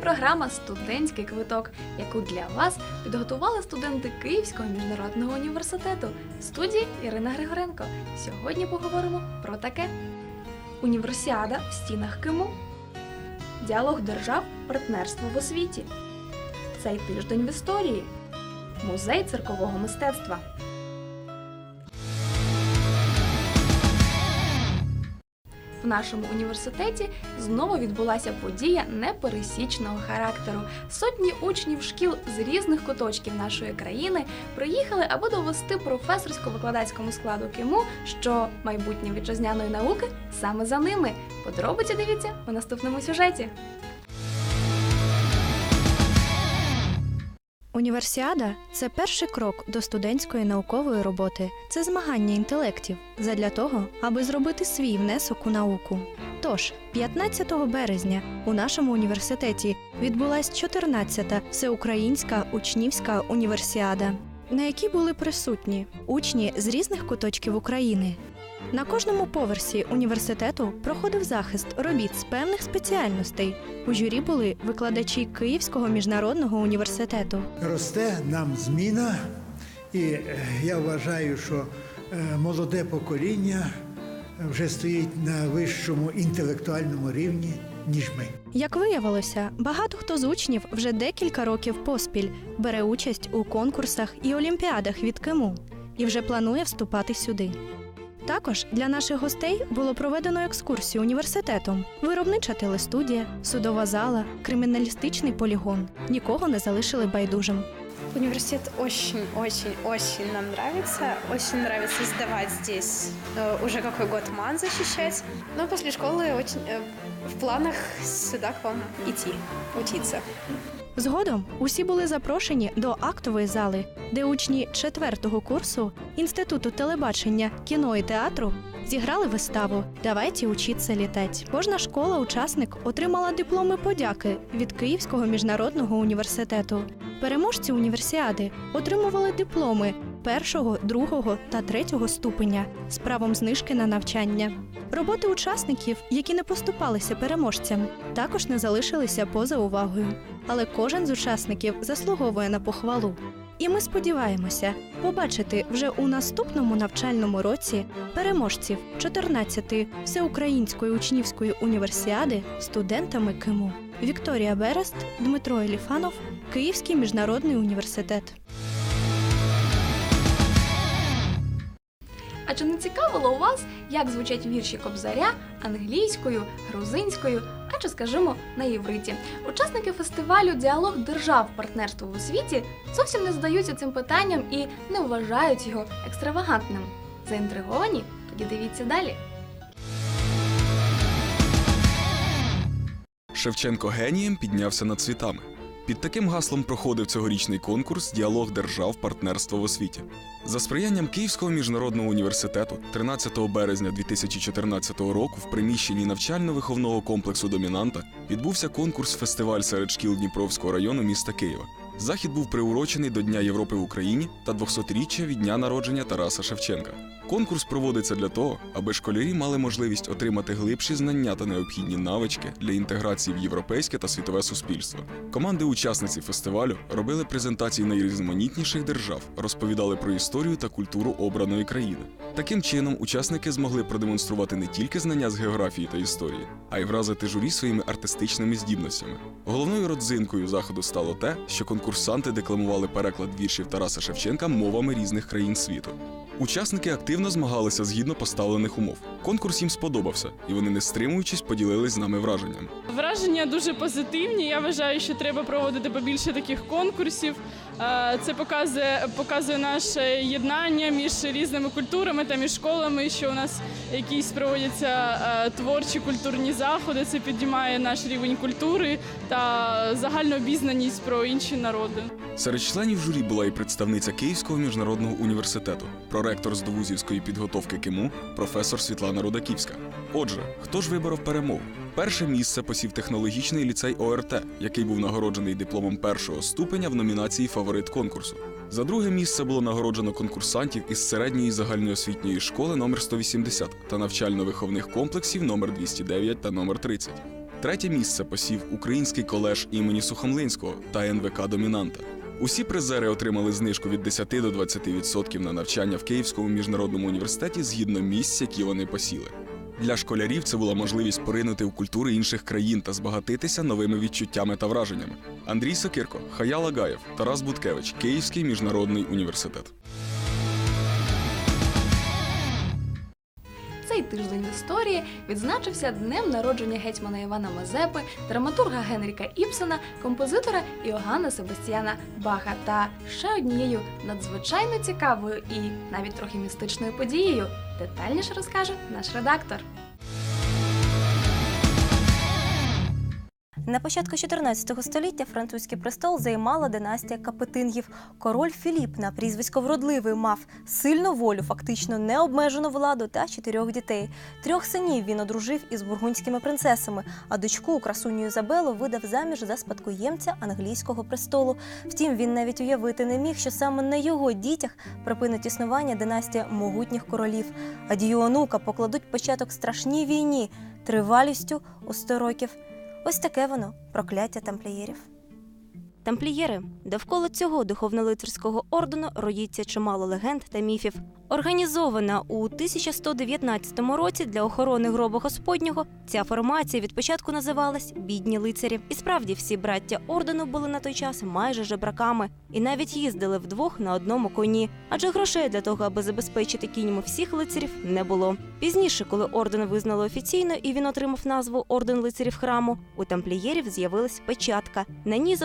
програма Студентський квиток, яку для вас підготували студенти Київського міжнародного університету. В студії Ірина Григоренко. Сьогодні поговоримо про таке: Універсіада в стінах КИМУ, діалог держав, партнерство в освіті. Цей тиждень в історії, музей циркового мистецтва. В нашому університеті знову відбулася подія непересічного характеру. Сотні учнів шкіл з різних куточків нашої країни приїхали, аби довести професорсько-викладацькому складу КИМУ, що майбутнє вітчизняної науки саме за ними. Подробиці дивіться у наступному сюжеті. Універсіада це перший крок до студентської наукової роботи. Це змагання інтелектів задля того, аби зробити свій внесок у науку. Тож, 15 березня у нашому університеті відбулась 14-та всеукраїнська учнівська універсіада, на якій були присутні учні з різних куточків України. На кожному поверсі університету проходив захист робіт з певних спеціальностей. У журі були викладачі Київського міжнародного університету. Росте нам зміна, і е, я вважаю, що е, молоде покоління вже стоїть на вищому інтелектуальному рівні, ніж ми. Як виявилося, багато хто з учнів вже декілька років поспіль бере участь у конкурсах і олімпіадах від КИМУ і вже планує вступати сюди. Також для наших гостей було проведено екскурсію університетом, виробнича телестудія, судова зала, криміналістичний полігон. Нікого не залишили байдужим. Университет очень-очень-очень нам нравится. Очень нравится сдавать здесь. Э, Уже какой год МАН защищать. Но после школы очень э, в планах сюда к вам идти, учиться. Згодом усі були запрошені до актової зали, де учні четвертого курсу Інституту телебачення, кіно і театру зіграли виставу Давайте учиться літать. Кожна школа-учасник отримала дипломи подяки від Київського міжнародного університету. Переможці універсіади отримували дипломи першого, другого та третього ступеня з правом знижки на навчання. Роботи учасників, які не поступалися переможцям, також не залишилися поза увагою. Але кожен з учасників заслуговує на похвалу. І ми сподіваємося побачити вже у наступному навчальному році переможців 14-ї всеукраїнської учнівської універсіади студентами КИМУ. Вікторія Берест, Дмитро Еліфанов, Київський міжнародний університет. А чи не цікавило у вас, як звучать вірші Кобзаря англійською, грузинською, а чи скажімо на євриті? Учасники фестивалю Діалог держав партнерство в освіті зовсім не здаються цим питанням і не вважають його екстравагантним. Заінтриговані? Тоді дивіться далі. Шевченко генієм піднявся над світами. Під таким гаслом проходив цьогорічний конкурс Діалог держав партнерство в освіті. За сприянням Київського міжнародного університету 13 березня 2014 року в приміщенні навчально-виховного комплексу Домінанта відбувся конкурс-фестиваль серед шкіл Дніпровського району міста Києва. Захід був приурочений до Дня Європи в Україні та 200-річчя від дня народження Тараса Шевченка. Конкурс проводиться для того, аби школярі мали можливість отримати глибші знання та необхідні навички для інтеграції в європейське та світове суспільство. Команди учасниці фестивалю робили презентації найрізноманітніших держав, розповідали про історію та культуру обраної країни. Таким чином, учасники змогли продемонструвати не тільки знання з географії та історії, а й вразити журі своїми артистичними здібностями. Головною родзинкою заходу стало те, що конкурсанти декламували переклад віршів Тараса Шевченка мовами різних країн світу. Учасники активно змагалися згідно поставлених умов. Конкурс їм сподобався, і вони, не стримуючись, поділились з нами враженням. Враження дуже позитивні. Я вважаю, що треба проводити побільше таких конкурсів. Це показує, показує наше єднання між різними культурами та між школами, що у нас якісь проводяться творчі культурні заходи. Це підіймає наш рівень культури та загальну обізнаність про інші народи. Серед членів журі була і представниця Київського міжнародного університету, проректор з довузівської підготовки КИМУ, професор Світлана Рудаківська. Отже, хто ж виборов перемогу? Перше місце посів технологічний ліцей ОРТ, який був нагороджений дипломом першого ступеня в номінації Фаворит конкурсу. За друге місце було нагороджено конкурсантів із середньої загальноосвітньої школи номер 180 та навчально-виховних комплексів номер 209 та номер 30. Третє місце посів Український колеж імені Сухомлинського та НВК Домінанта. Усі призери отримали знижку від 10 до 20% на навчання в Київському міжнародному університеті згідно місць, які вони посіли. Для школярів це була можливість поринути в культури інших країн та збагатитися новими відчуттями та враженнями. Андрій Сокирко, Хая Лагаєв, Тарас Буткевич, Київський міжнародний університет. Цей тиждень історії відзначився днем народження гетьмана Івана Мазепи, драматурга Генріка Іпсена, композитора Іоганна Себастьяна Баха та ще однією надзвичайно цікавою і навіть трохи містичною подією. Детальніше розкаже наш редактор. На початку 14 століття французький престол займала династія Капетингів. Король Філіп на прізвисько вродливий мав сильну волю, фактично необмежену владу та чотирьох дітей. Трьох синів він одружив із бургундськими принцесами, а дочку красуню Ізабелу видав заміж за спадкоємця англійського престолу. Втім, він навіть уявити не міг, що саме на його дітях припинить існування династія могутніх королів. А дію онука покладуть початок страшній війні тривалістю у 100 років. Ось таке воно прокляття тамплієрів. Тамплієри довкола цього духовно-лицарського ордену роїться чимало легенд та міфів. Організована у 1119 році для охорони гробу Господнього, ця формація від початку називалась Бідні лицарі. І справді всі браття ордену були на той час майже жебраками і навіть їздили вдвох на одному коні, адже грошей для того, аби забезпечити кіньми всіх лицарів, не було. Пізніше, коли орден визнали офіційно і він отримав назву Орден лицарів храму, у тамплієрів з'явилась печатка. На ній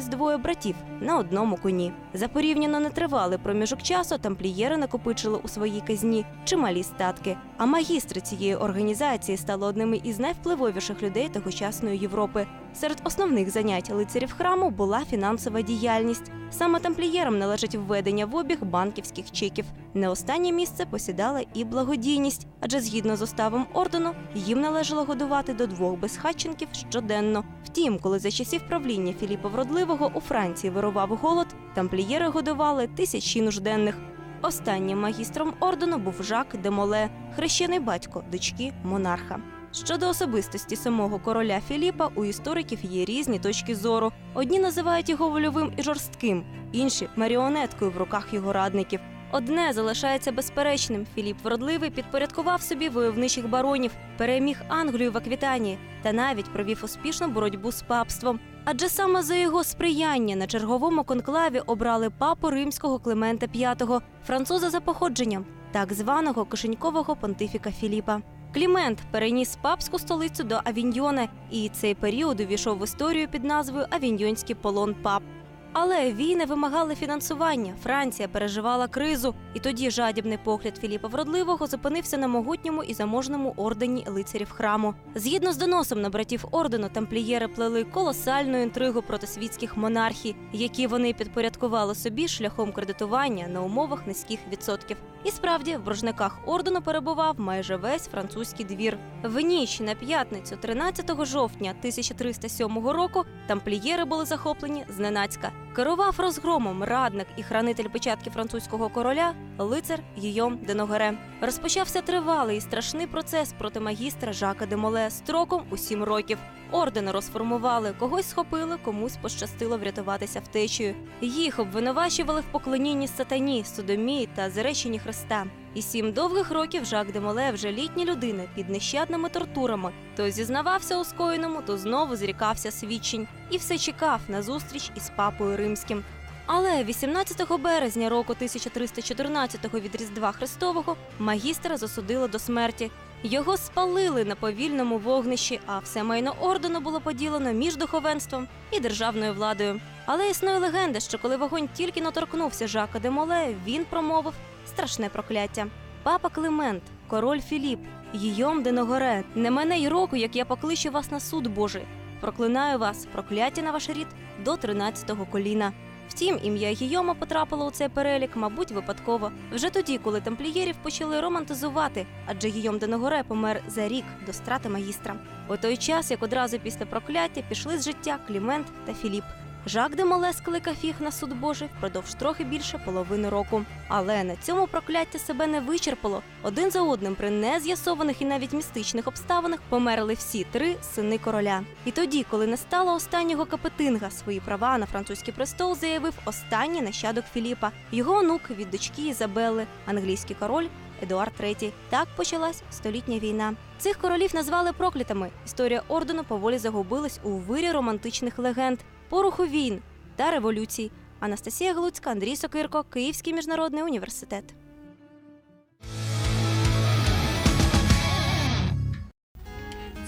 зображувались двоє братів на одному коні. За порівняно нетривалий проміжок часу тамплієри накопичили у своїй казні чималі статки. А магістри цієї організації стали одними із найвпливовіших людей тогочасної Європи. Серед основних занять лицарів храму була фінансова діяльність. Саме тамплієрам належить введення в обіг банківських чеків. Не останнє місце посідала і благодійність, адже згідно з уставом ордену їм належало годувати до двох безхатченків щоденно. Втім, коли за часів правління Філіпа Вродливого у Франції вирував голод, тамплієри годували тисячі нужденних. Останнім магістром ордену був Жак де Моле, хрещений батько дочки монарха. Щодо особистості самого короля Філіпа, у істориків є різні точки зору. Одні називають його вольовим і жорстким, інші маріонеткою в руках його радників. Одне залишається безперечним: Філіп Вродливий підпорядкував собі войовничих баронів, переміг Англію в Аквітанії та навіть провів успішну боротьбу з папством. Адже саме за його сприяння на черговому конклаві обрали папу римського Климента V, француза за походженням, так званого кишенькового понтифіка Філіпа. Клімент переніс папську столицю до Авіньйона, і цей період увійшов в історію під назвою Авіньйонський полон пап. Але війни вимагали фінансування. Франція переживала кризу, і тоді жадібний погляд Філіпа Вродливого зупинився на могутньому і заможному ордені лицарів храму. Згідно з доносом на братів ордену, тамплієри плели колосальну інтригу проти світських монархій, які вони підпорядкували собі шляхом кредитування на умовах низьких відсотків. І справді в боржниках ордену перебував майже весь французький двір. В ніч на п'ятницю, 13 жовтня 1307 року, тамплієри були захоплені зненацька. Керував розгромом радник і хранитель печатки французького короля лицар Гійом де Ногере. Розпочався тривалий і страшний процес проти магістра Жака де Моле строком у сім років. Ордени розформували, когось схопили, комусь пощастило врятуватися втечею. Їх обвинувачували в поклонінні сатані, судомії та зреченні Христа. І сім довгих років Жак де Моле, вже літня людина, під нещадними тортурами, то зізнавався у скоєному, то знову зрікався свідчень і все чекав на зустріч із папою римським. Але 18 березня року 1314 від Різдва Христового магістра засудили до смерті. Його спалили на повільному вогнищі, а все майно ордену було поділено між духовенством і державною владою. Але існує легенда, що коли вогонь тільки наторкнувся Жака де Моле, він промовив страшне прокляття. Папа Климент, король Філіп, Гійом де Ногоре, не мене й року, як я покличу вас на суд Божий. Проклинаю вас, прокляття на ваш рід до 13-го коліна. Втім, ім'я Гійома потрапило у цей перелік, мабуть, випадково. Вже тоді, коли тамплієрів почали романтизувати, адже Гійом де Ногоре помер за рік до страти магістра. У той час, як одразу після прокляття, пішли з життя Клімент та Філіп. Жак де Моле скликав їх на суд Божий впродовж трохи більше половини року. Але на цьому прокляття себе не вичерпало. Один за одним при нез'ясованих і навіть містичних обставинах померли всі три сини короля. І тоді, коли не стало останнього капетинга, свої права на французький престол заявив останній нащадок Філіпа, його онук від дочки Ізабелли, англійський король Едуард III. Так почалась столітня війна. Цих королів назвали проклятими. Історія ордену поволі загубилась у вирі романтичних легенд, поруху війн та революцій. Анастасія Глуцька, Андрій Сокирко, Київський міжнародний університет.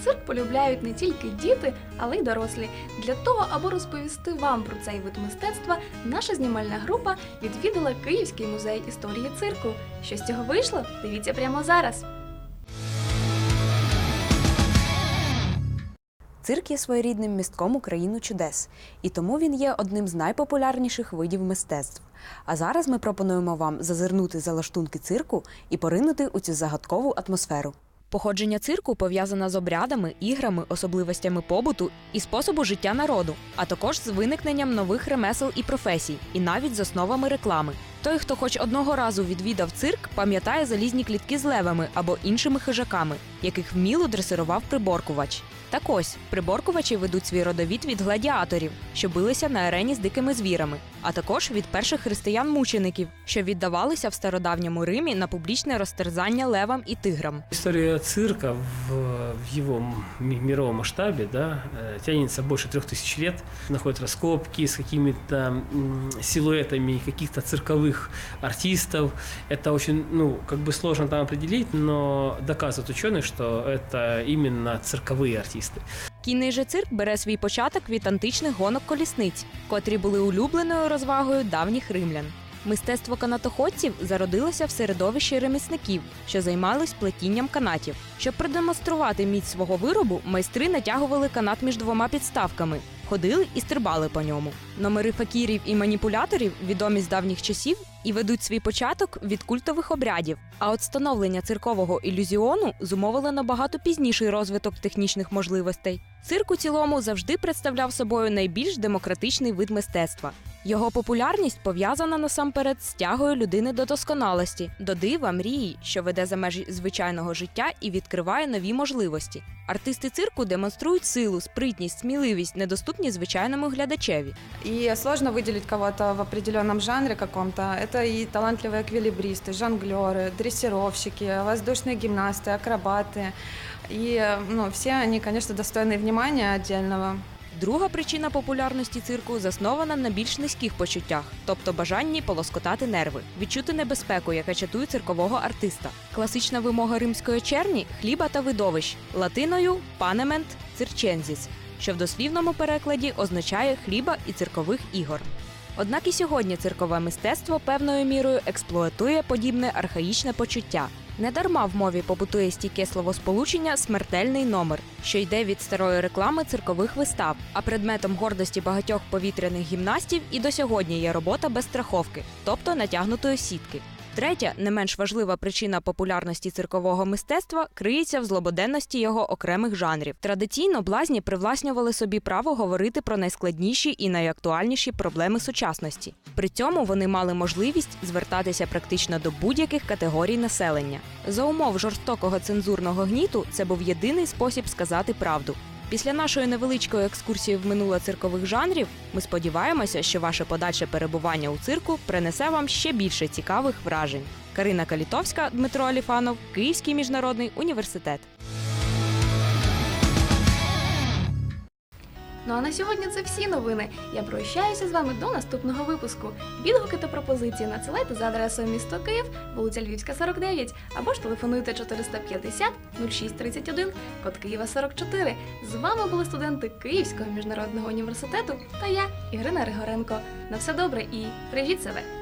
Цирк полюбляють не тільки діти, але й дорослі. Для того, аби розповісти вам про цей вид мистецтва, наша знімальна група відвідала Київський музей історії цирку. Що з цього вийшло? Дивіться прямо зараз. Цирк є своєрідним містком у країну чудес, і тому він є одним з найпопулярніших видів мистецтв. А зараз ми пропонуємо вам зазирнути за лаштунки цирку і поринути у цю загадкову атмосферу. Походження цирку пов'язане з обрядами, іграми, особливостями побуту і способу життя народу, а також з виникненням нових ремесел і професій, і навіть з основами реклами. Той, хто хоч одного разу відвідав цирк, пам'ятає залізні клітки з левами або іншими хижаками, яких вміло дресирував приборкувач. Так ось приборкувачі ведуть свій родовід від гладіаторів, що билися на арені з дикими звірами, а також від перших християн-мучеників, що віддавалися в стародавньому Римі на публічне розтерзання левам і тиграм. История цирка в, в его м- мировом масштабе да, э, тянется больше трех тысяч лет. Находят раскопки с какими-то м, силуэтами каких-то цирковых артистов. Это очень, ну, как бы сложно там определить, но доказывают ученые, что это именно цирковые артисты. Кінний же цирк бере свій початок від античних гонок колісниць, котрі були улюбленою розвагою давніх римлян. Мистецтво канатоходців зародилося в середовищі ремісників, що займались плетінням канатів. Щоб продемонструвати міць свого виробу, майстри натягували канат між двома підставками, ходили і стрибали по ньому. Номери факірів і маніпуляторів відомі з давніх часів і ведуть свій початок від культових обрядів. А от становлення циркового ілюзіону зумовило набагато пізніший розвиток технічних можливостей. Цирк у цілому завжди представляв собою найбільш демократичний вид мистецтва. Його популярність пов'язана насамперед з тягою людини до досконалості, до дива, мрії, що веде за межі звичайного життя і відкриває нові можливості. Артисти цирку демонструють силу, спритність, сміливість, недоступні звичайному глядачеві. И сложно выделить кого-то в определенном жанре каком-то. Это и талантливые эквилибристы, жонглеры, дрессировщики, воздушные гимнасты, акробаты. И ну, все они, конечно, достойны внимания отдельного. Друга причина популярності цирку заснована на більш низьких почуттях, тобто бажанні полоскотати нерви, відчути небезпеку, яка чатує циркового артиста. Класична вимога римської черні хліба та видовищ, латиною панемент цирчензіс, що в дослівному перекладі означає хліба і циркових ігор. Однак і сьогодні циркове мистецтво певною мірою експлуатує подібне архаїчне почуття. Недарма в мові побутує стійке словосполучення смертельний номер, що йде від старої реклами циркових вистав. А предметом гордості багатьох повітряних гімнастів і до сьогодні є робота без страховки, тобто натягнутої сітки. Третя, не менш важлива причина популярності циркового мистецтва криється в злободенності його окремих жанрів. Традиційно блазні привласнювали собі право говорити про найскладніші і найактуальніші проблеми сучасності. При цьому вони мали можливість звертатися практично до будь-яких категорій населення. За умов жорстокого цензурного гніту це був єдиний спосіб сказати правду. Після нашої невеличкої екскурсії в минуле циркових жанрів ми сподіваємося, що ваше подальше перебування у цирку принесе вам ще більше цікавих вражень. Карина Калітовська, Дмитро Аліфанов, Київський міжнародний університет. Ну а на сьогодні це всі новини. Я прощаюся з вами до наступного випуску. Відгуки та пропозиції надсилайте за адресою місто Київ, вулиця Львівська, 49, або ж телефонуйте 450 0631, код Києва 44. З вами були студенти Київського міжнародного університету та я, Ірина Ригоренко. На все добре і бережіть себе!